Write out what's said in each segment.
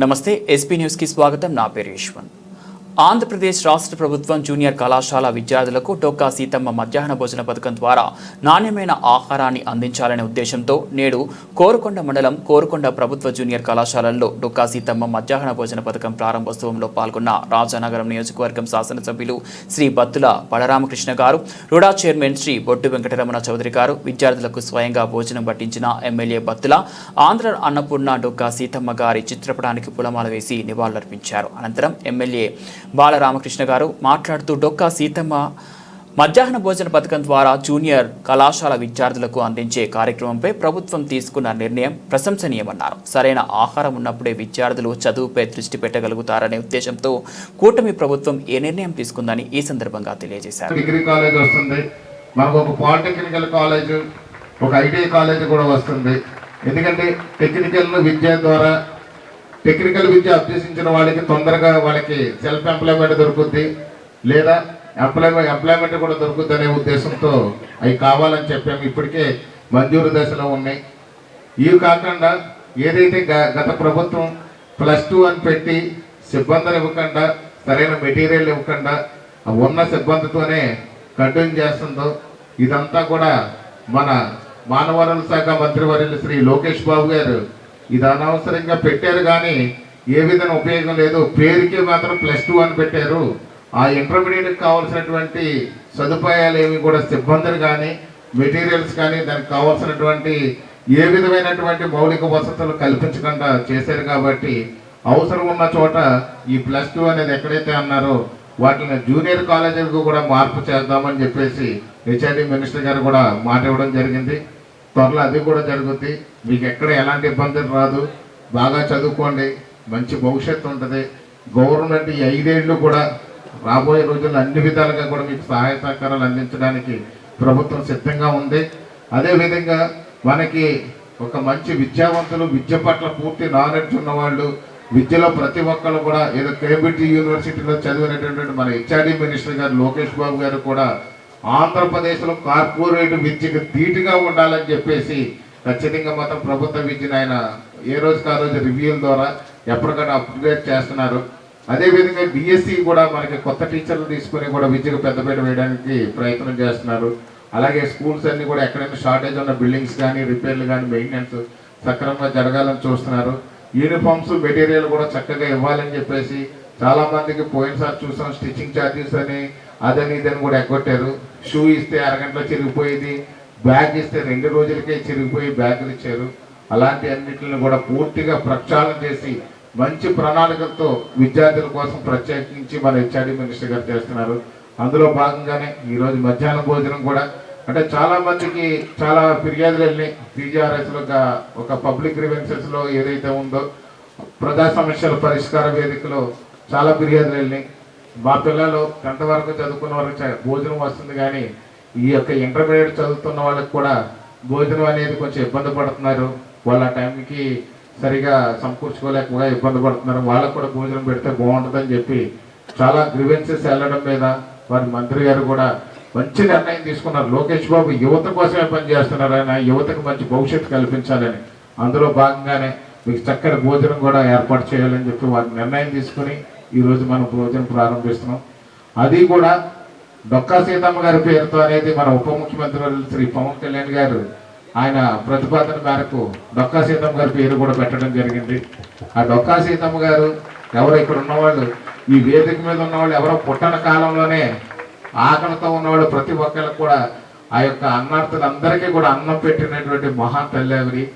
నమస్తే ఎస్పీ న్యూస్కి స్వాగతం. నా పేరు యశ్వంత్. ఆంధ్రప్రదేశ్ రాష్ట్ర ప్రభుత్వం జూనియర్ కళాశాల విద్యార్థులకు డొక్కా సీతమ్మ మధ్యాహ్న భోజన పథకం ద్వారా నాణ్యమైన ఆహారాన్ని అందించాలనే ఉద్దేశంతో నేడు కోరుకొండ మండలం కోరుకొండ ప్రభుత్వ జూనియర్ కళాశాలల్లో డొక్కా సీతమ్మ మధ్యాహ్న భోజన పథకం ప్రారంభోత్సవంలో పాల్గొన్న రాజానగరం నియోజకవర్గం శాసనసభ్యులు శ్రీ బత్తుల బలరామకృష్ణ గారు రుడా చైర్మన్ శ్రీ బొట్టు వెంకటరమణ చౌదరి గారు విద్యార్థులకు స్వయంగా భోజనం పట్టించిన ఎమ్మెల్యే బత్తుల ఆంధ్ర అన్నపూర్ణ డొక్కా సీతమ్మ గారి చిత్రపటానికి పులమాల వేసి నివాళులర్పించారు. అనంతరం ఎమ్మెల్యే బాలరామకృష్ణ గారు మాట్లాడుతూ డొక్కా సీతమ్మ మధ్యాహ్న భోజన పథకం ద్వారా జూనియర్ కళాశాల విద్యార్థులకు అందించే కార్యక్రమంపై ప్రభుత్వం తీసుకున్న నిర్ణయం ప్రశంసనీయమన్నారు. సరైన ఆహారం ఉన్నప్పుడే విద్యార్థులు చదువుపై దృష్టి పెట్టగలుగుతారనే ఉద్దేశంతో కూటమి ప్రభుత్వం ఏ నిర్ణయం తీసుకుందని ఈ సందర్భంగా తెలియజేశారు. డిగ్రీ కాలేజ్ వస్తుంది. మనకు ఒక పాలిటెక్నికల్ కాలేజ్ ఒక ఐటీ కాలేజ్ కూడా వస్తుంది. ఎందుకంటే టెక్నికల్ విద్య ద్వారా టెక్నికల్ విద్య అభ్యసించిన వాళ్ళకి తొందరగా వాళ్ళకి సెల్ఫ్ ఎంప్లాయ్మెంట్ దొరుకుద్ది లేదా ఎంప్లాయ్మెంట్ ఎంప్లాయ్మెంట్ కూడా దొరుకుద్ది అనే ఉద్దేశంతో అవి కావాలని చెప్పాము. ఇప్పటికే మంజూరు దశలో ఉన్నాయి. ఇవి కాకుండా ఏదైతే గ- గత ప్రభుత్వం ప్లస్ టూ అని పెట్టి సిబ్బందిని ఇవ్వకుండా సరైన మెటీరియల్ ఇవ్వకుండా ఉన్న సిబ్బందితోనే కంటిన్యూ చేస్తుందో ఇదంతా కూడా మన మానవ వనరుల శాఖ మంత్రివర్యులు శ్రీ లోకేష్ బాబు గారు ఇది అనవసరంగా పెట్టారు కానీ ఏ విధంగా ఉపయోగం లేదు. పేరుకి మాత్రం ప్లస్ టూ అని పెట్టారు. ఆ ఇంటర్మీడియట్కి కావాల్సినటువంటి సదుపాయాలు ఏమి కూడా సిబ్బందులు కానీ మెటీరియల్స్ కానీ దానికి కావాల్సినటువంటి ఏ విధమైనటువంటి మౌలిక వసతులు కల్పించకుండా చేశారు కాబట్టి అవసరం ఉన్న చోట ఈ ప్లస్ టూ అనేది ఎక్కడైతే అన్నారో వాటిని జూనియర్ కాలేజీలకు కూడా మార్పు చేద్దామని చెప్పేసి హెచ్ఐడి మినిస్టర్ గారు కూడా మాట ఇవ్వడం జరిగింది. త్వరలో అది కూడా జరుగుద్ది. మీకు ఎక్కడ ఎలాంటి ఇబ్బందులు రాదు. బాగా చదువుకోండి. మంచి భవిష్యత్తు ఉంటుంది. గవర్నమెంట్ ఈ ఐదేళ్ళు కూడా రాబోయే రోజుల్లో అన్ని విధాలుగా కూడా మీకు సహాయ సహకారాలు అందించడానికి ప్రభుత్వం సిద్ధంగా ఉంది. అదేవిధంగా మనకి ఒక మంచి విద్యావంతులు విద్య పట్ల పూర్తి నాలెడ్జ్ ఉన్నవాళ్ళు విద్యలో ప్రతి ఒక్కరు కూడా ఏదో కేబిటి యూనివర్సిటీలో చదివినటువంటి మన హెచ్ఆర్డి మినిస్టర్ గారు లోకేష్ బాబు గారు కూడా ఆంధ్రప్రదేశ్లో కార్పొరేట్ విద్యకు ధీటుగా ఉండాలని చెప్పేసి ఖచ్చితంగా మొత్తం ప్రభుత్వ విద్యను ఆయన ఏ రోజు ఆ రివ్యూల ద్వారా ఎప్పటికైనా అప్గ్రేడ్ చేస్తున్నారు. అదేవిధంగా డిఎస్సి కూడా మనకి కొత్త టీచర్లు తీసుకుని కూడా విద్యకు పెద్దపీట వేయడానికి ప్రయత్నం చేస్తున్నారు. అలాగే స్కూల్స్ అన్ని కూడా ఎక్కడైనా షార్టేజ్ ఉన్న బిల్డింగ్స్ కానీ రిపేర్లు కానీ మెయింటెనెన్స్ సక్రమంగా జరగాలని చూస్తున్నారు. యూనిఫామ్స్ మెటీరియల్ కూడా చక్కగా ఇవ్వాలని చెప్పేసి చాలామందికి పోయినసారి చూసాం. స్టిచ్చింగ్ ఛార్జెస్ అని అదని ఇదని కూడా ఎగ్గొట్టారు. షూ ఇస్తే అరగంటలో చిరిగిపోయేది బ్యాగ్ ఇస్తే రెండు రోజులకే చిరిగిపోయి బ్యాగులు ఇచ్చారు. అలాంటి అన్నిటిని కూడా పూర్తిగా ప్రక్షాళన చేసి మంచి ప్రణాళికలతో విద్యార్థుల కోసం ప్రత్యేకించి మన హెచ్ఆర్డి మినిస్టర్ గారు చేస్తున్నారు. అందులో భాగంగానే ఈరోజు మధ్యాహ్న భోజనం కూడా. అంటే చాలా మందికి చాలా ఫిర్యాదులు వెళ్ళినాయి. టీజీఆర్ఎస్లో ఒక- పబ్లిక్ గ్రీవెన్సెస్లో ఏదైతే ఉందో ప్రజా సమస్యల పరిష్కార వేదికలో చాలా ఫిర్యాదులు వెళ్ళినాయి. మా పిల్లలు టెన్త్ వరకు చదువుకున్న వరకు భోజనం వస్తుంది కానీ ఈ యొక్క ఇంటర్మీడియట్ చదువుతున్న వాళ్ళకి కూడా భోజనం అనేది కొంచెం ఇబ్బంది పడుతున్నారు. వాళ్ళ టైంకి సరిగా సమకూర్చుకోలేక ఇబ్బంది పడుతున్నారు. వాళ్ళకు కూడా భోజనం పెడితే బాగుంటుందని చెప్పి చాలా గ్రివెన్సెస్ వెళ్ళడం మీద వారి మంత్రి గారు కూడా మంచి నిర్ణయం తీసుకున్నారు. లోకేష్ బాబు యువత కోసమే పనిచేస్తున్నారు ఆయన. యువతకు మంచి భవిష్యత్తు కల్పించాలని. అందులో భాగంగానే మీకు చక్కటి భోజనం కూడా ఏర్పాటు చేయాలని చెప్పి వారి నిర్ణయం తీసుకుని ఈ రోజు మనం భోజనం ప్రారంభిస్తున్నాం. అది కూడా డొక్కా సీతమ్మ గారి పేరుతో అనేది మన ఉప ముఖ్యమంత్రి శ్రీ పవన్ కళ్యాణ్ గారు ఆయన ప్రతిపాదన మేరకు డొక్కా సీతమ్మ గారి పేరు కూడా పెట్టడం జరిగింది. ఆ డొక్కా సీతమ్మ గారు ఎవరు ఇక్కడ ఉన్నవాళ్ళు ఈ వేదిక మీద ఉన్నవాళ్ళు ఎవరో పుట్టన కాలంలోనే ఆకలితో ఉన్నవాళ్ళు ప్రతి ఒక్కరికి కూడా ఆ యొక్క అన్నార్థులందరికీ కూడా అన్నం పెట్టినటువంటి మహా తల్లి ఆవిడ.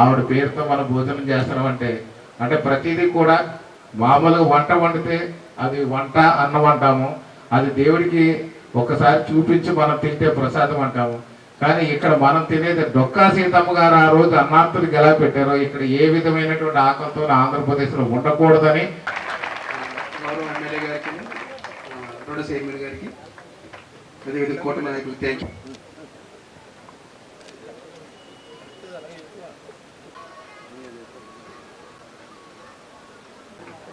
ఆవిడ పేరుతో మనం భోజనం చేస్తున్నామంటే అంటే ప్రతిదీ కూడా మామూలుగా వంట వండితే అది వంట అన్నం అంటాము. అది దేవుడికి ఒకసారి చూపించి మనం తింటే ప్రసాదం అంటాము. కానీ ఇక్కడ మనం తినేది డొక్కా సీతమ్మ గారు ఆ రోజు అన్నార్థులకు ఎలా పెట్టారో ఇక్కడ ఏ విధమైనటువంటి ఆకలితో ఆంధ్రప్రదేశ్లో ఉండకూడదని గౌరవ ఎమ్మెల్యే గారికి గారికి అదేవిధంగా కూటమి నాయకులు థ్యాంక్ యూ